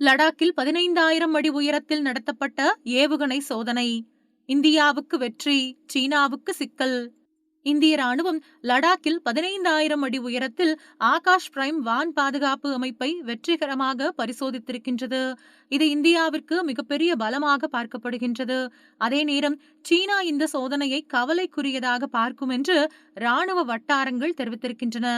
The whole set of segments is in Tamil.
லடாக்கில் பதினைந்தாயிரம் அடி உயரத்தில் நடத்தப்பட்ட ஏவுகணை சோதனை. இந்தியாவுக்கு வெற்றி சீனாவுக்கு சிக்கல். இந்திய ராணுவம் லடாக்கில் பதினைந்தாயிரம் அடி உயரத்தில் ஆகாஷ் பிரைம் வான் பாதுகாப்பு அமைப்பை வெற்றிகரமாக பரிசோதித்திருக்கின்றது. இது இந்தியாவிற்கு மிகப்பெரிய பலமாக பார்க்கப்படுகின்றது. அதே நேரம் சீனா இந்த சோதனையை கவலைக்குரியதாக பார்க்கும் என்று ராணுவ வட்டாரங்கள் தெரிவித்திருக்கின்றன.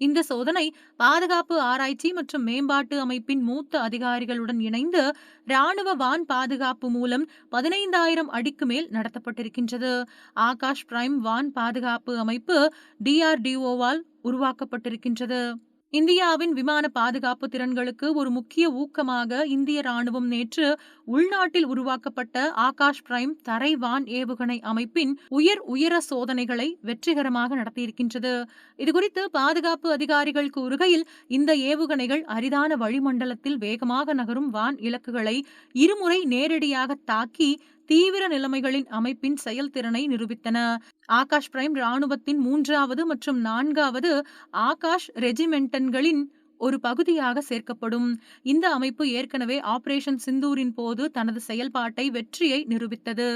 இந்த சோதனை பாதுகாப்பு ஆராய்ச்சி மற்றும் மேம்பாட்டு அமைப்பின் மூத்த அதிகாரிகளுடன் இணைந்து ராணுவ வான் பாதுகாப்பு மூலம் பதினைந்தாயிரம் அடிக்கு மேல் நடத்தப்பட்டிருக்கின்றது. ஆகாஷ் பிரைம் வான் பாதுகாப்பு அமைப்பு டிஆர்டிஓவால் உருவாக்கப்பட்டிருக்கின்றது. இந்தியாவின் விமான பாதுகாப்பு திறன்களுக்கு ஒரு முக்கிய ஊக்கமாக இந்திய ராணுவம் நேற்று உள்நாட்டில் உருவாக்கப்பட்ட ஆகாஷ் பிரைம் தரைவான் ஏவுகணை அமைப்பின் உயர் உயர சோதனைகளை வெற்றிகரமாக நடத்தியிருக்கின்றது. இதுகுறித்து பாதுகாப்பு அதிகாரிகள் கூறுகையில் இந்த ஏவுகணைகள் அரிதான வளிமண்டலத்தில் வேகமாக நகரும் வான் இலக்குகளை இருமுறை நேரடியாக தாக்கி தீவிர நிலைமைகளின் அமைப்பின் செயல்திறனை நிரூபித்தன. ஆகாஷ் பிரைம் ராணுவத்தின் மூன்றாவது மற்றும் நான்காவது ஆகாஷ் ரெஜிமெண்டன்களின் ஒரு பகுதியாக சேர்க்கப்படும். இந்த அமைப்பு ஏற்கனவே ஆபரேஷன் சிந்தூரின் போது தனது செயல்பாட்டை வெற்றியை நிரூபித்தது.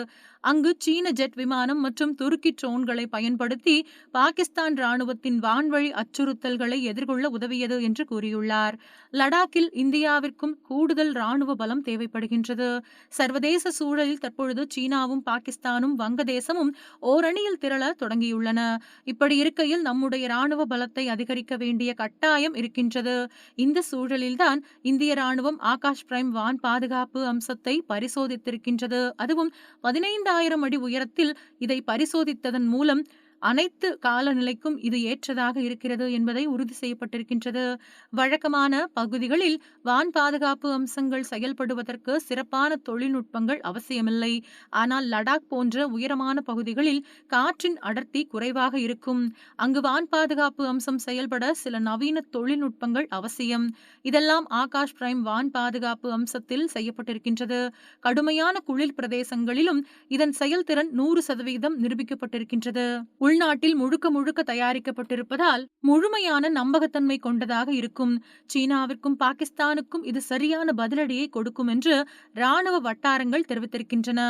அங்கு சீன ஜெட் விமானம் மற்றும் துருக்கி ட்ரோன்களை பயன்படுத்தி பாகிஸ்தான் ராணுவத்தின் வான்வழி அச்சுறுத்தல்களை எதிர்கொள்ள உதவியது என்று கூறியுள்ளார். லடாக்கில் இந்தியாவிற்கும் கூடுதல் ராணுவ பலம் தேவைப்படுகின்றது. சர்வதேச சூழலில் தற்பொழுது சீனாவும் பாகிஸ்தானும் வங்கதேசமும் ஓரணியில் திரள தொடங்கியுள்ளன. இப்படி இருக்கையில் நம்முடைய ராணுவ பலத்தை அதிகரிக்க வேண்டிய கட்டாயம் இருக்கின்றது. இந்த சூழலில்தான் இந்திய ராணுவம் ஆகாஷ் பிரைம் வான் பாதுகாப்பு அம்சத்தை பரிசோதித்திருக்கின்றது. அதுவும் பதினைந்து இரண்டாயிரம் அடி உயரத்தில் இதை பரிசோதித்ததன் மூலம் அனைத்து காலநிலைக்கும் இது ஏற்றதாக இருக்கிறது என்பதை உறுதி செய்யப்பட்டிருக்கின்றது. வழக்கமான பகுதிகளில் வான் பாதுகாப்பு அம்சங்கள் செயல்படுவதற்கு சிறப்பான தொழில்நுட்பங்கள் அவசியமில்லை. ஆனால் லடாக் போன்ற உயரமான பகுதிகளில் காற்றின் அடர்த்தி குறைவாக இருக்கும். அங்கு வான் பாதுகாப்பு அம்சம் செயல்பட சில நவீன தொழில்நுட்பங்கள் அவசியம். இதெல்லாம் ஆகாஷ் பிரைம் வான் பாதுகாப்பு அம்சத்தில் செய்யப்பட்டிருக்கின்றது. கடுமையான குளிர் பிரதேசங்களிலும் இதன் செயல்திறன் நூறு சதவீதம் நிரூபிக்கப்பட்டிருக்கின்றது. உள்நாட்டில் முழுக்க முழுக்க தயாரிக்கப்பட்டிருப்பதால் முழுமையான நம்பகத்தன்மை கொண்டதாக இருக்கும். சீனாவிற்கும் பாகிஸ்தானுக்கும் இது சரியான பதிலடியை கொடுக்கும் என்று ராணுவ வட்டாரங்கள் தெரிவித்திருக்கின்றன.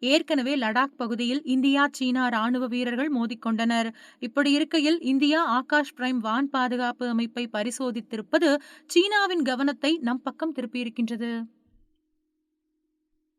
ஏற்கனவே லடாக் பகுதியில் இந்தியா சீனா ராணுவ வீரர்கள் மோதிக்கொண்டனர். இப்படி இருக்கையில் இந்தியா ஆகாஷ் பிரைம் வான் பாதுகாப்பு அமைப்பை பரிசோதித்திருப்பது சீனாவின் கவனத்தை நம் பக்கம் திருப்பியிருக்கின்றது.